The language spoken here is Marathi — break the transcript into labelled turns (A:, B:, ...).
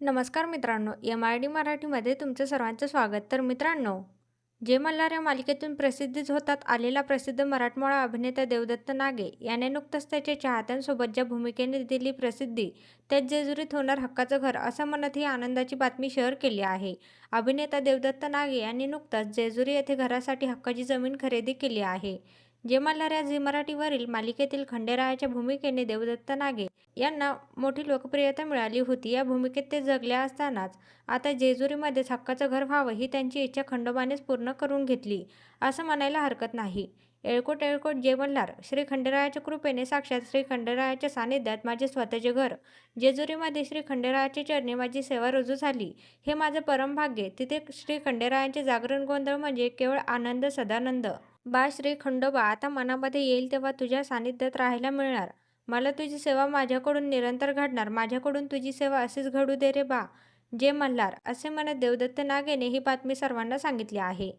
A: नमस्कार मित्रांनो एम आय डी मराठीमध्ये तुमचं सर्वांचं स्वागत. तर मित्रांनो जे मल्हार या मालिकेतून प्रसिद्धीच होतात आलेला प्रसिद्ध मराठमोळा अभिनेता देवदत्त नागे याने नुकतंच त्याच्या चाहत्यांसोबत ज्या भूमिकेने दिली प्रसिद्धी त्यात जेजुरीत होणार हक्काचं घर असं म्हणत ही आनंदाची बातमी शेअर केली आहे. अभिनेता देवदत्त नागे यांनी नुकताच जेजुरी येथे घरासाठी हक्काची जमीन खरेदी केली आहे. जे झी मराठीवरील मालिकेतील खंडेरायाच्या भूमिकेने देवदत्त नागे यांना मोठी लोकप्रियता मिळाली होती. या भूमिकेत ते जगल्या असतानाच आता जेजुरीमध्येच हक्काचं घर व्हावं ही त्यांची इच्छा खंडोबानेच पूर्ण करून घेतली असं म्हणायला हरकत नाही. एळकोट एळकोट जेवल्हार श्री खंडेरायाच्या कृपेने साक्षात श्री खंडेरायाच्या सानिध्यात माझे स्वतःचे घर जेजुरीमध्ये श्री खंडेरायाचे चरणी माझी सेवा रुजू झाली. हे माझं परमभाग्य. तिथे श्री खंडेरायांचे जागरण गोंधळ म्हणजे केवळ आनंद सदानंद. बा श्री खंडोबा आता मनामध्ये येईल तेव्हा तुझ्या सानिध्यात राहायला मिळणार. मला तुझी सेवा माझ्याकडून निरंतर घडणार. माझ्याकडून तुझी सेवा अशीच घडू दे रे बा जे मल्हार असे म्हणत देवदत्त नागेने ही बातमी सर्वांना सांगितली आहे.